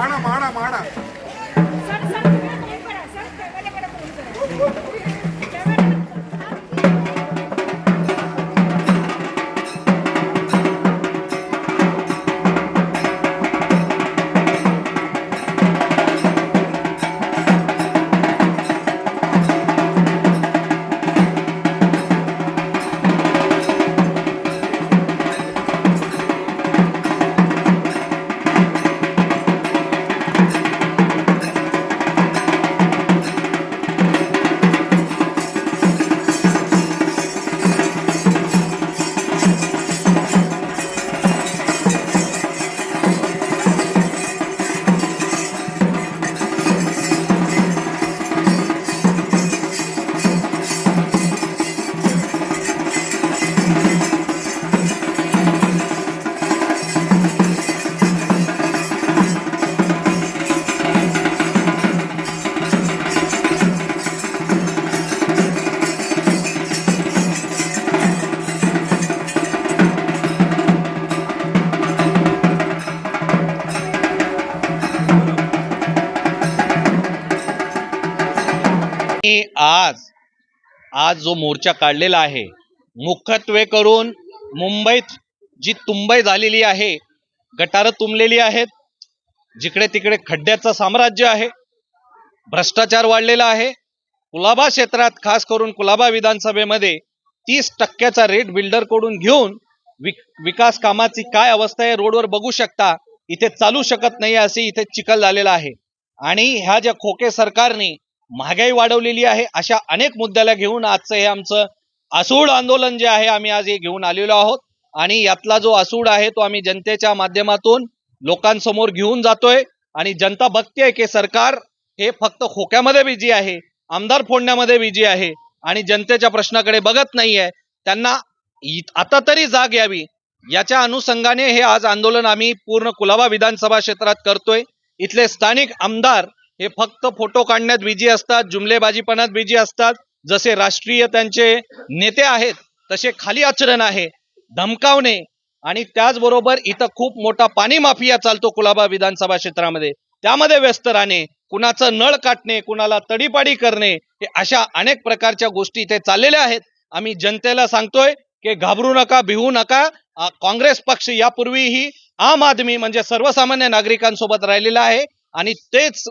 மாடா மாடா மாடா आज जो मोर्चा काढलेला आहे मुख्यत्वे करून मुंबईत जी तुंबई झालेली आहे गटारं तुंबलेली आहेत जिकडे तिकडे खड्ड्याचं साम्राज्य आहे भ्रष्टाचार वाढलेला आहे कुलाबा क्षेत्रात खास करून कुलाबा विधानसभेमध्ये तीस टक्क्याचा रेट बिल्डरकडून घेऊन विक विकास कामाची काय अवस्था आहे रोडवर बघू शकता इथे चालू शकत नाही असे इथे चिखल झालेला आहे. आणि ह्या ज्या खोके सरकारने महागाई वाढवलेली आहे अशा अनेक मुद्द्याला घेऊन आजचं हे आमचं आसूड आंदोलन जे आहे आम्ही आज हे घेऊन आलेलो आहोत. आणि यातला जो आसूड आहे तो आम्ही जनतेच्या माध्यमातून लोकांसमोर घेऊन जातोय. आणि जनता बघतेय की सरकार हे फक्त खोक्यामध्ये बिझी आहे आमदार फोडण्यामध्ये बिझी आहे. आणि जनतेच्या प्रश्नाकडे बघत नाहीये. त्यांना इ- आता तरी जाग यावी. याच्या अनुषंगाने हे आज आंदोलन आम्ही पूर्ण कुलाबा विधानसभा क्षेत्रात करतोय. इथले स्थानिक आमदार हे फक्त फोटो काढण्यात बिझी असतात जुमलेबाजीपणात बिझी असतात. जसे राष्ट्रीय त्यांचे नेते आहेत तसे खाली आचरण आहे धमकावणे आणि त्याचबरोबर इथं खूप मोठा पाणी माफिया चालतो कुलाबा विधानसभा क्षेत्रामध्ये. त्यामध्ये व्यस्त राहणे कुणाचं नळ काटणे कुणाला तडीपाडी करणे हे अशा अनेक प्रकारच्या गोष्टी इथे चाललेल्या आहेत. आम्ही जनतेला सांगतोय की घाबरू नका भिवू नका. काँग्रेस पक्ष यापूर्वीही आम आदमी म्हणजे सर्वसामान्य नागरिकांसोबत राहिलेला आहे. आणि तेच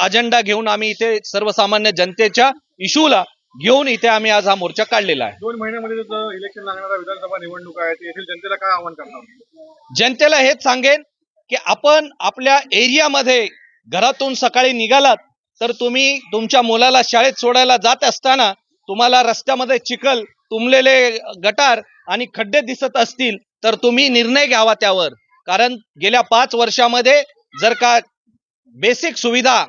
अजेंडा घेऊन आम्ही इथे सर्वसामान्य जनतेच्या इशूला घेऊन इथे आम्ही आज हा मोर्चा काढलेला आहे. दोन महिन्यामध्ये इलेक्शन लागणारा विधानसभा निवडणूक आहे ते येथील जनतेला काय आव्हान करणार जनतेला हेच सांगेन की आपण आपल्या एरियामध्ये घरातून सकाळी निघालात तर तुम्ही तुमच्या मुलाला शाळेत सोडायला जात असताना तुम्हाला रस्त्यामध्ये चिखल तुंबलेले गटार आणि खड्डे दिसत असतील तर तुम्ही निर्णय घ्यावा त्यावर. कारण गेल्या पाच वर्षामध्ये जर का बेसिक सुविधा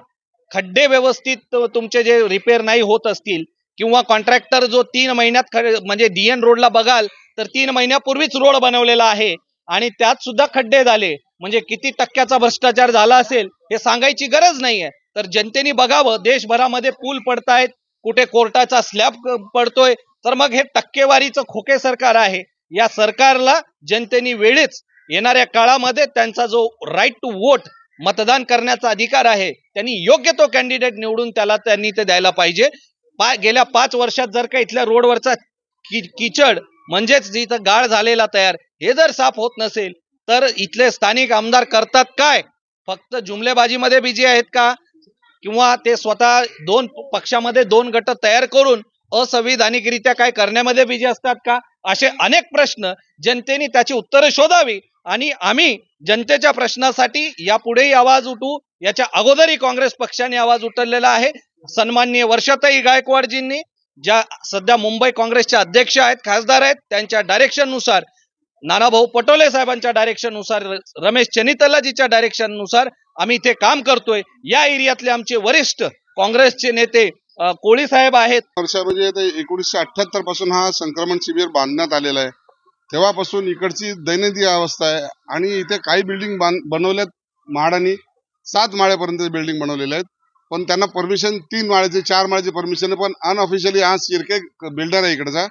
खड्डे व्यवस्थित तुमचे जे रिपेअर नाही होत असतील किंवा कॉन्ट्रॅक्टर जो तीन महिन्यात म्हणजे डीएन रोडला बघाल तर तीन महिन्यापूर्वीच रोड बनवलेला आहे आणि त्यात सुद्धा खड्डे झाले. म्हणजे किती टक्क्याचा भ्रष्टाचार झाला असेल हे सांगायची गरज नाहीये. तर जनतेने बघावं देशभरामध्ये पूल पडतायत कुठे कोर्टाचा स्लॅब पडतोय तर मग हे टक्केवारीचं खोके सरकार आहे. या सरकारला जनतेने वेळीच येणाऱ्या काळामध्ये त्यांचा जो राईट टू वोट मतदान करण्याचा अधिकार आहे. त्यांनी योग्य तो कॅन्डिडेट निवडून त्याला त्यांनी ते द्यायला पाहिजे. पा गेल्या पाच वर्षात जर का इथल्या रोडवरचा कि किचड म्हणजेच जिथं गाळ झालेला तयार हे जर साफ होत नसेल तर इथले स्थानिक आमदार करतात काय? फक्त जुमलेबाजीमध्ये बिझी आहेत का? किंवा ते स्वतः दोन पक्षामध्ये दोन गट तयार करून असंविधानिकरित्या काय करण्यामध्ये बिझी असतात का? असे अनेक प्रश्न जनतेने त्याची उत्तरं शोधावी. आणि आम्ही जनतेच्या प्रश्नासाठी यापुढेही आवाज उठू याच्या अगोदरही काँग्रेस पक्षाने आवाज उठवलेला आहे. सन्माननीय वर्षाताई गायकवाडजींनी ज्या सध्या मुंबई काँग्रेसच्या अध्यक्ष आहेत खासदार आहेत त्यांच्या डायरेक्शननुसार नानाभाऊ पटोले साहेबांच्या डायरेक्शननुसार रमेश चनितलाजीच्या डायरेक्शननुसार आम्ही इथे काम करतोय. या एरियातले आमचे वरिष्ठ काँग्रेसचे नेते कोळी साहेब आहेत. वर्ष एकोणीसशे अठ्याहत्तरपासून हा संक्रमण शिबिर बांधण्यात आलेला आहे. तेव्हापासून इकडची दैनंदिन अवस्था आहे. आणि इथे काही बिल्डिंग बांध बनवल्यात म्हाडानी. सात माळ्यापर्यंत बिल्डिंग बनवलेल्या आहेत. पण त्यांना परमिशन तीन माळ्याचे चार माळ्याचे परमिशन आहे पण अनऑफिशियली हा शिरके बिल्डर आहे इकडचा.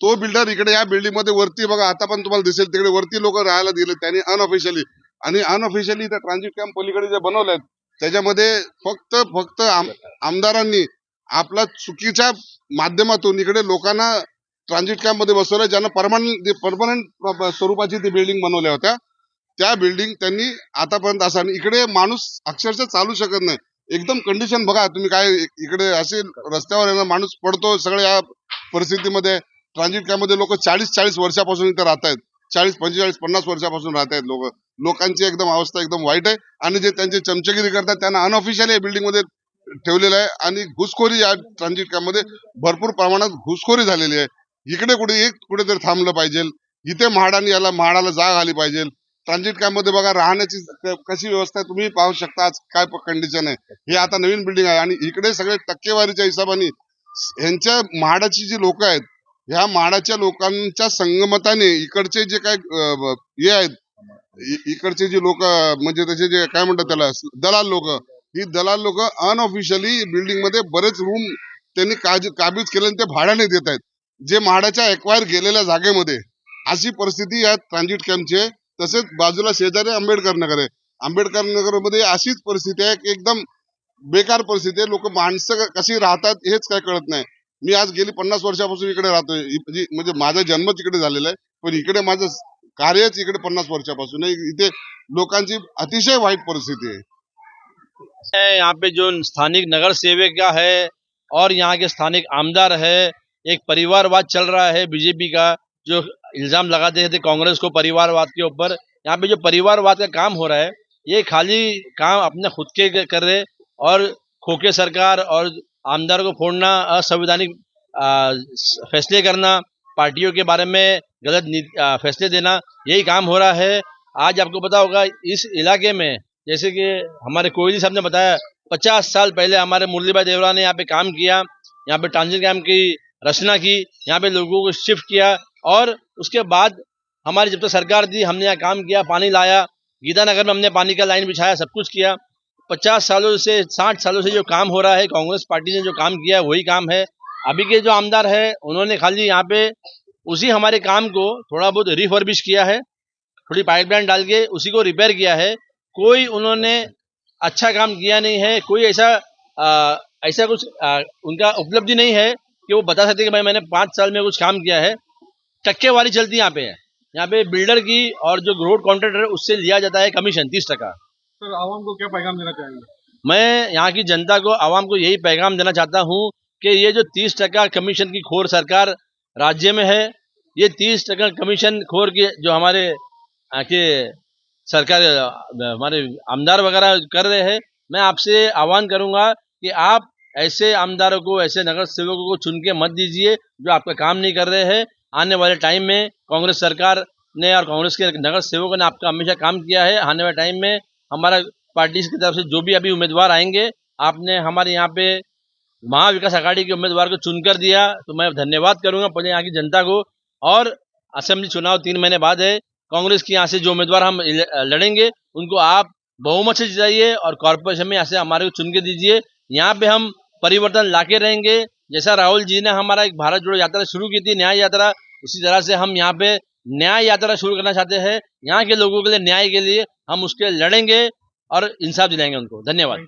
तो बिल्डर इकडे या बिल्डिंगमध्ये वरती बघा आता पण तुम्हाला दिसेल तिकडे वरती लोक राहायला दिले त्यांनी अनऑफिशियली आणि अनऑफिशियली त्या ट्रान्झिट कॅम्प पलीकडे जे बनवले आहेत त्याच्यामध्ये फक्त फक्त आम- आमदारांनी आपला चुकीच्या माध्यमातून इकडे लोकांना ट्रान्झिट कॅम्पमध्ये बसवलं ज्यांना परमनंट परमनंट स्वरूपाची ती बिल्डिंग बनवल्या होत्या. त्या बिल्डिंग त्यांनी आतापर्यंत असा आणि इकडे माणूस अक्षरशः चालू शकत नाही. एकदम कंडिशन बघा तुम्ही काय इकडे असे रस्त्यावर येणार माणूस पडतो सगळ्या या परिस्थितीमध्ये. ट्रान्झिट कॅम्पमध्ये लोक चाळीस चाळीस वर्षापासून इथे राहत आहेत. चाळीस पंचेचाळीस पन्नास वर्षापासून राहत आहेत लोक. लोकांची एकदम अवस्था एकदम वाईट आहे. आणि जे त्यांचे चमचगिरी करतात त्यांना अनऑफिशियली बिल्डिंगमध्ये ठेवलेलं आहे. आणि घुसखोरी या ट्रान्झिट कॅम्पमध्ये भरपूर प्रमाणात घुसखोरी झालेली आहे. इकडे कुठे एक कुठेतरी थांबलं पाहिजे. इथे म्हाडाने याला म्हाडाला जाग आली पाहिजे. ट्रान्झिट कॅम्पमध्ये बघा राहण्याची कशी व्यवस्था आहे तुम्ही पाहू शकता आज काय कंडिशन आहे. हे आता नवीन बिल्डिंग आहे आणि इकडे सगळे टक्केवारीच्या हिशोबाने ह्यांच्या म्हाडाची जी लोक आहेत ह्या म्हाडाच्या लोकांच्या संगमताने इकडचे जे काय हे आहेत इकडचे जे लोक म्हणजे त्याचे जे काय म्हणतात त्याला दलाल लोक ही दलाल लोक अनऑफिशियली बिल्डिंगमध्ये बरेच रूम त्यांनी काज- काबीज केले आणि ते भाड्याने देत आहेत. जे म्हाडाच्या एक्वायर गेलेल्या जागेमध्ये अशी परिस्थिती या ट्रान्झिट कॅम्पचे तसेच बाजूला शेजारी आंबेडकर नगर आहे. आंबेडकर नगरमध्ये अशीच परिस्थिती आहे की एकदम बेकार परिस्थिती आहे. लोक माणसं कशी राहतात हेच काय कळत नाही. मी आज गेली पन्नास वर्षापासून इकडे राहतोय. म्हणजे, म्हणजे माझा जन्म तिकडे झालेला आहे. पण इकडे माझं कार्यच इकडे पन्नास वर्षापासून आहे. इथे लोकांची अतिशय वाईट परिस्थिती आहे. है यहाँ पे जो स्थानिक नगर सेविका है और यहाँ के स्थानिक आमदार है एक परिवारवाद चल रहा है बीजेपी का, जो इल्ज़ाम लगाते थे कांग्रेस को परिवारवाद के ऊपर। यहाँ पे जो परिवारवाद का काम हो रहा है, ये खाली काम अपने खुद के कर रहे और खोके सरकार और आमदार को फोड़ना, असंवैधानिक फैसले करना, पार्टियों के बारे में गलत फैसले देना, यही काम हो रहा है। आज आपको पता होगा, इस इलाके में, जैसे कि हमारे कोयली साहब ने बताया, पचास साल पहले हमारे मुरली भाई देवरा ने यहाँ पे काम किया, यहाँ पे ट्रांजिट कैम्प की रचना की यहाँ पे लोगों को शिफ्ट किया और उसके बाद हमारी जब तक तो सरकार थी हमने यहाँ काम किया पानी लाया गीता नगर में हमने पानी का लाइन बिछाया सब कुछ किया। पचास सालों से साठ सालों से जो काम हो रहा है कांग्रेस पार्टी ने जो काम किया है वही काम है। अभी के जो आमदार है उन्होंने खाली यहाँ पे उसी हमारे काम को थोड़ा बहुत रिफर्बिश किया है थोड़ी पाइपलाइन डाल के उसी को रिपेयर किया है। कोई उन्होंने अच्छा काम किया नहीं है कोई ऐसा आ, ऐसा कुछ आ, उनका उपलब्धि नहीं है। कि वो बता सकते कि भाई मैंने पाँच साल में कुछ काम किया है। टक्के वाली चलती यहाँ पे है। यहाँ पे बिल्डर की और जो रोड कॉन्ट्रैक्टर है उससे लिया जाता है कमीशन तीस टका। सर आवाम को क्या पैगाम देना चाहेंगे? मैं यहाँ की जनता को आवाम को यही पैगाम देना चाहता हूँ कि ये जो तीस टका कमीशन की खोर सरकार राज्य में है ये तीस टका कमीशन खोर के जो हमारे के सरकार हमारे आमदार वगैरह कर रहे हैं मैं आपसे आह्वान करूँगा कि आप ऐसे आमदारों को, ऐसे नगर सेवकों को चुन के मत दीजिए जो आपका काम नहीं कर रहे हैं। आने वाले टाइम में कांग्रेस सरकार ने और कांग्रेस के नगर सेवकों ने आपका हमेशा काम किया है। आने वाले टाइम में हमारा पार्टी की तरफ़ से जो भी अभी उम्मीदवार आएँगे, आपने हमारे यहाँ पे महाविकास आघाड़ी के उम्मीदवार को चुनकर दिया। तो मैं धन्यवाद करूँगा पहले यहाँ की जनता को। और असेंबली चुनाव तीन महीने बाद है। कांग्रेस की यहाँ से जो उम्मीदवार हम लड़ेंगे, उनको आप बहुमत से जिताइए और कॉरपोरेशन में यहाँ से हमारे को चुन के दीजिए। यहाँ पे हम परिवर्तन लाके रहेंगे। जैसा राहुल जी ने हमारा एक भारत जोड़ो यात्रा शुरू की थी, न्याय यात्रा, उसी तरह से हम यहाँ पे न्याय यात्रा शुरू करना चाहते हैं। यहाँ के लोगों के लिए, न्याय के लिए हम उसके लड़ेंगे और इंसाफ दिलाएँगे उनको। धन्यवाद।